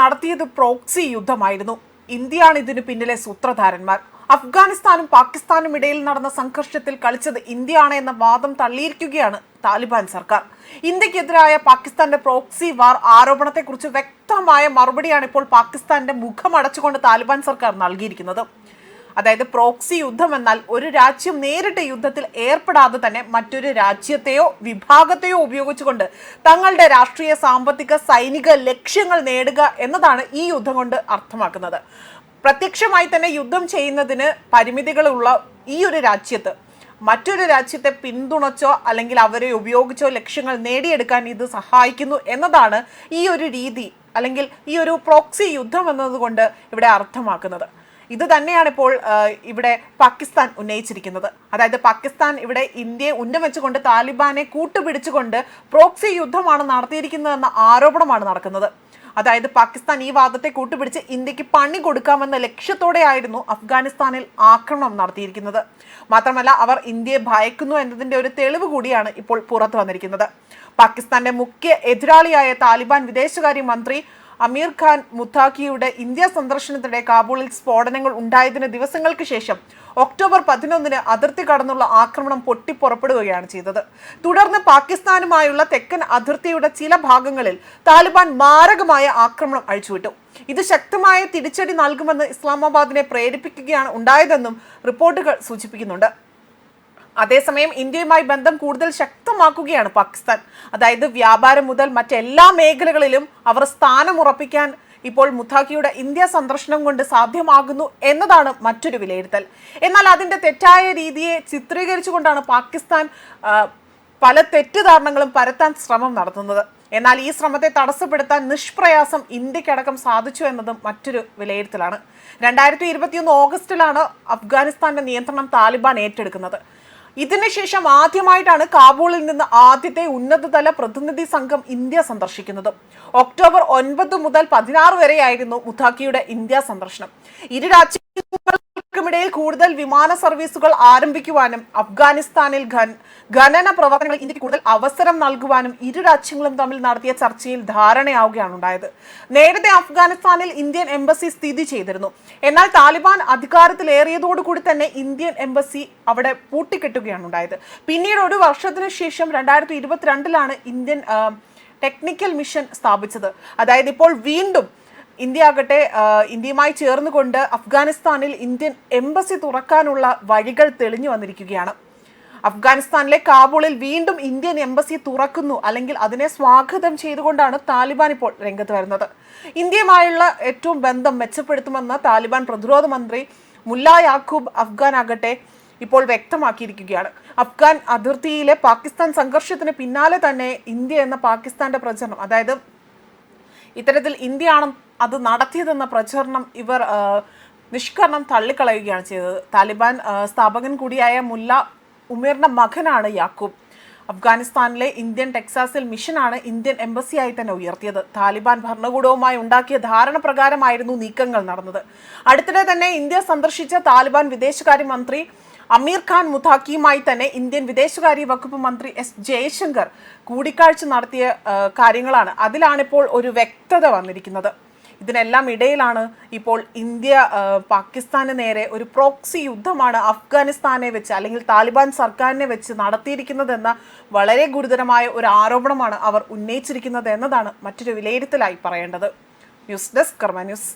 നടത്തിയത് പ്രോക്സി യുദ്ധമായിരുന്നു. ഇന്ത്യയാണ് ഇതിനു പിന്നിലെ സൂത്രധാരന്മാർ. അഫ്ഗാനിസ്ഥാനും പാകിസ്ഥാനും ഇടയിൽ നടന്ന സംഘർഷത്തിൽ കളിച്ചത് ഇന്ത്യയാണ് എന്ന വാദം തള്ളിയിരിക്കുകയാണ് താലിബാൻ സർക്കാർ. ഇന്ത്യക്കെതിരായ പാകിസ്ഥാന്റെ പ്രോക്സി വാർ ആരോപണത്തെക്കുറിച്ച് വ്യക്തമായ മറുപടിയാണ് ഇപ്പോൾ പാകിസ്ഥാന്റെ മുഖം അടച്ചുകൊണ്ട് താലിബാൻ സർക്കാർ നൽകിയിരിക്കുന്നത്. അതായത് പ്രോക്സി യുദ്ധം എന്നാൽ ഒരു രാജ്യം നേരിട്ട് യുദ്ധത്തിൽ ഏർപ്പെടാതെ തന്നെ മറ്റൊരു രാജ്യത്തെയോ വിഭാഗത്തെയോ ഉപയോഗിച്ചുകൊണ്ട് തങ്ങളുടെ രാഷ്ട്രീയ സാമ്പത്തിക സൈനിക ലക്ഷ്യങ്ങൾ നേടുക എന്നതാണ് ഈ യുദ്ധം കൊണ്ട് അർത്ഥമാക്കുന്നത്. പ്രത്യക്ഷമായി തന്നെ യുദ്ധം ചെയ്യുന്നതിന് പരിമിതികളുള്ള ഈ ഒരു രാജ്യത്ത് മറ്റൊരു രാജ്യത്തെ പിന്തുണച്ചോ അല്ലെങ്കിൽ അവരെ ഉപയോഗിച്ചോ ലക്ഷ്യങ്ങൾ നേടിയെടുക്കാൻ ഇത് സഹായിക്കുന്നു എന്നതാണ് ഈ ഒരു രീതി അല്ലെങ്കിൽ ഈ ഒരു പ്രോക്സി യുദ്ധം എന്നതുകൊണ്ട് ഇവിടെ അർത്ഥമാക്കുന്നത്. ഇത് തന്നെയാണ് ഇപ്പോൾ ഇവിടെ പാകിസ്ഥാൻ ഉന്നയിച്ചിരിക്കുന്നത്. അതായത് പാകിസ്ഥാൻ ഇവിടെ ഇന്ത്യയെ ഉന്നം വെച്ചുകൊണ്ട് താലിബാനെ കൂട്ടുപിടിച്ചുകൊണ്ട് പ്രോക്സി യുദ്ധമാണ് നടത്തിയിരിക്കുന്നതെന്ന ആരോപണമാണ് നടക്കുന്നത്. അതായത് പാകിസ്ഥാൻ ഈ വാദത്തെ കൂട്ടുപിടിച്ച് ഇന്ത്യയ്ക്ക് പണി കൊടുക്കാമെന്ന ലക്ഷ്യത്തോടെയായിരുന്നു അഫ്ഗാനിസ്ഥാനിൽ ആക്രമണം നടത്തിയിരിക്കുന്നത്. മാത്രമല്ല അവർ ഇന്ത്യയെ ഭയക്കുന്നു എന്നതിന്റെ ഒരു തെളിവ് കൂടിയാണ് ഇപ്പോൾ പുറത്തു വന്നിരിക്കുന്നത്. പാകിസ്ഥാന്റെ മുഖ്യ എതിരാളിയായ താലിബാൻ വിദേശകാര്യ മന്ത്രി അമീർ ഖാൻ മുത്താഖിയുടെ ഇന്ത്യ സന്ദർശനത്തിനിടെ കാബൂളിൽ സ്ഫോടനങ്ങൾ ഉണ്ടായതിന് ദിവസങ്ങൾക്ക് ശേഷം ഒക്ടോബർ പതിനൊന്നിന് അതിർത്തി കടന്നുള്ള ആക്രമണം പൊട്ടിപ്പുറപ്പെടുകയാണ് ചെയ്തത്. തുടർന്ന് പാകിസ്ഥാനുമായുള്ള തെക്കൻ അതിർത്തിയുടെ ചില ഭാഗങ്ങളിൽ താലിബാൻ മാരകമായ ആക്രമണം അഴിച്ചുവിട്ടു. ഇത് ശക്തമായ തിരിച്ചടി നൽകുമെന്ന് ഇസ്ലാമാബാദിനെ പ്രേരിപ്പിക്കുകയാണ് ഉണ്ടായതെന്നും റിപ്പോർട്ടുകൾ സൂചിപ്പിക്കുന്നുണ്ട്. അതേസമയം ഇന്ത്യയുമായി ബന്ധം കൂടുതൽ ശക്തമാക്കുകയാണ് പാകിസ്ഥാൻ. അതായത് വ്യാപാരം മുതൽ മറ്റെല്ലാ മേഖലകളിലും അവർ സ്ഥാനമുറപ്പിക്കാൻ ഇപ്പോൾ മുത്താഖിയുടെ ഇന്ത്യ സന്ദർശനം കൊണ്ട് സാധ്യമാകുന്നു എന്നതാണ് മറ്റൊരു വിലയിരുത്തൽ. എന്നാൽ അതിന്റെ തെറ്റായ രീതിയെ ചിത്രീകരിച്ചുകൊണ്ടാണ് പാകിസ്ഥാൻ പല തെറ്റിദ്ധാരണകളും പരത്താൻ ശ്രമം നടത്തുന്നത്. എന്നാൽ ഈ ശ്രമത്തെ തടസ്സപ്പെടുത്താൻ നിഷ്പ്രയാസം ഇന്ത്യക്കടക്കം സാധിച്ചു എന്നതും മറ്റൊരു വിലയിരുത്തലാണ്. രണ്ടായിരത്തി ഇരുപത്തിയൊന്ന് ഓഗസ്റ്റിലാണ് അഫ്ഗാനിസ്ഥാന്റെ നിയന്ത്രണം താലിബാൻ ഏറ്റെടുക്കുന്നത്. ഇതിനുശേഷം ആദ്യമായിട്ടാണ് കാബൂളിൽ നിന്ന് ആദ്യത്തെ ഉന്നതതല പ്രതിനിധി സംഘം ഇന്ത്യ സന്ദർശിക്കുന്നത്. ഒക്ടോബർ ഒൻപത് മുതൽ പതിനാറ് വരെയായിരുന്നു മുതാക്കിയുടെ ഇന്ത്യ സന്ദർശനം. ഇരു രാജ്യങ്ങൾക്കുമിടയിൽ കൂടുതൽ വിമാന സർവീസുകൾ ആരംഭിക്കുവാനും അഫ്ഗാനിസ്ഥാനിൽ ഖനന പ്രവർത്തനങ്ങൾ ഇന്ത്യയ്ക്ക് കൂടുതൽ അവസരം നൽകുവാനും ഇരു രാജ്യങ്ങളും തമ്മിൽ നടത്തിയ ചർച്ചയിൽ ധാരണയാവുകയാണ് ഉണ്ടായത്. നേരത്തെ അഫ്ഗാനിസ്ഥാനിൽ ഇന്ത്യൻ എംബസി സ്ഥിതി ചെയ്തിരുന്നു. എന്നാൽ താലിബാൻ അധികാരത്തിലേറിയതോടുകൂടി തന്നെ ഇന്ത്യൻ എംബസി അവിടെ പൂട്ടിക്കെട്ടുകയാണ് ഉണ്ടായത്. പിന്നീട് ഒരു വർഷത്തിനു ശേഷം രണ്ടായിരത്തി ഇരുപത്തിരണ്ടിലാണ് ഇന്ത്യൻ ടെക്നിക്കൽ മിഷൻ സ്ഥാപിച്ചത്. അതായത് ഇപ്പോൾ വീണ്ടും ഇന്ത്യ ആകട്ടെ ഇന്ത്യയുമായി ചേർന്നുകൊണ്ട് അഫ്ഗാനിസ്ഥാനിൽ ഇന്ത്യൻ എംബസി തുറക്കാനുള്ള വഴികൾ തെളിഞ്ഞു വന്നിരിക്കുകയാണ്. അഫ്ഗാനിസ്ഥാനിലെ കാബൂളിൽ വീണ്ടും ഇന്ത്യൻ എംബസി തുറക്കുന്നു അല്ലെങ്കിൽ അതിനെ സ്വാഗതം ചെയ്തുകൊണ്ടാണ് താലിബാൻ ഇപ്പോൾ രംഗത്ത് വരുന്നത്. ഇന്ത്യയുമായുള്ള ഏറ്റവും ബന്ധം മെച്ചപ്പെടുത്തുമെന്ന് താലിബാൻ പ്രതിരോധ മന്ത്രി മുല്ല യാക്കൂബ് അഫ്ഗാൻ ആകട്ടെ ഇപ്പോൾ വ്യക്തമാക്കിയിരിക്കുകയാണ്. അഫ്ഗാൻ അതിർത്തിയിലെ പാകിസ്ഥാൻ സംഘർഷത്തിന് പിന്നാലെ തന്നെ ഇന്ത്യ എന്ന പാകിസ്ഥാന്റെ പ്രചരണം അതായത് ഇത്തരത്തിൽ ഇന്ത്യയാണ് അത് നടത്തിയതെന്ന പ്രചരണം ഇവർ നിഷ്കരണം തള്ളിക്കളയുകയാണ് ചെയ്തത്. താലിബാൻ സ്ഥാപകൻ കൂടിയായ മുല്ല ഉമേറിന്റെ മകനാണ് യാക്കൂബ്. അഫ്ഗാനിസ്ഥാനിലെ ഇന്ത്യൻ ടെക്സാസിൽ മിഷനാണ് ഇന്ത്യൻ എംബസിയായി തന്നെ ഉയർത്തിയത്. താലിബാൻ ഭരണകൂടവുമായി ഉണ്ടാക്കിയ ധാരണ പ്രകാരമായിരുന്നു നീക്കങ്ങൾ നടന്നത്. അടുത്തിടെ തന്നെ ഇന്ത്യ സന്ദർശിച്ച താലിബാൻ വിദേശകാര്യ മന്ത്രി അമീർ ഖാൻ മുതാക്കിയുമായി തന്നെ ഇന്ത്യൻ വിദേശകാര്യ വകുപ്പ് മന്ത്രി എസ് ജയശങ്കർ കൂടിക്കാഴ്ച നടത്തിയ കാര്യങ്ങളാണ്. അതിലാണിപ്പോൾ ഒരു വ്യക്തത വന്നിരിക്കുന്നത്. ഇതിനെല്ലാം ഇടയിലാണ് ഇപ്പോൾ ഇന്ത്യ പാകിസ്ഥാന് നേരെ ഒരു പ്രോക്സി യുദ്ധമാണ് അഫ്ഗാനിസ്ഥാനെ വെച്ച് അല്ലെങ്കിൽ താലിബാൻ സർക്കാരിനെ വെച്ച് നടത്തിയിരിക്കുന്നതെന്ന വളരെ ഗുരുതരമായ ഒരു ആരോപണമാണ് അവർ ഉന്നയിച്ചിരിക്കുന്നത് എന്നതാണ് മറ്റൊരു വിലയിരുത്തലായി പറയേണ്ടത്. News desk Karma news.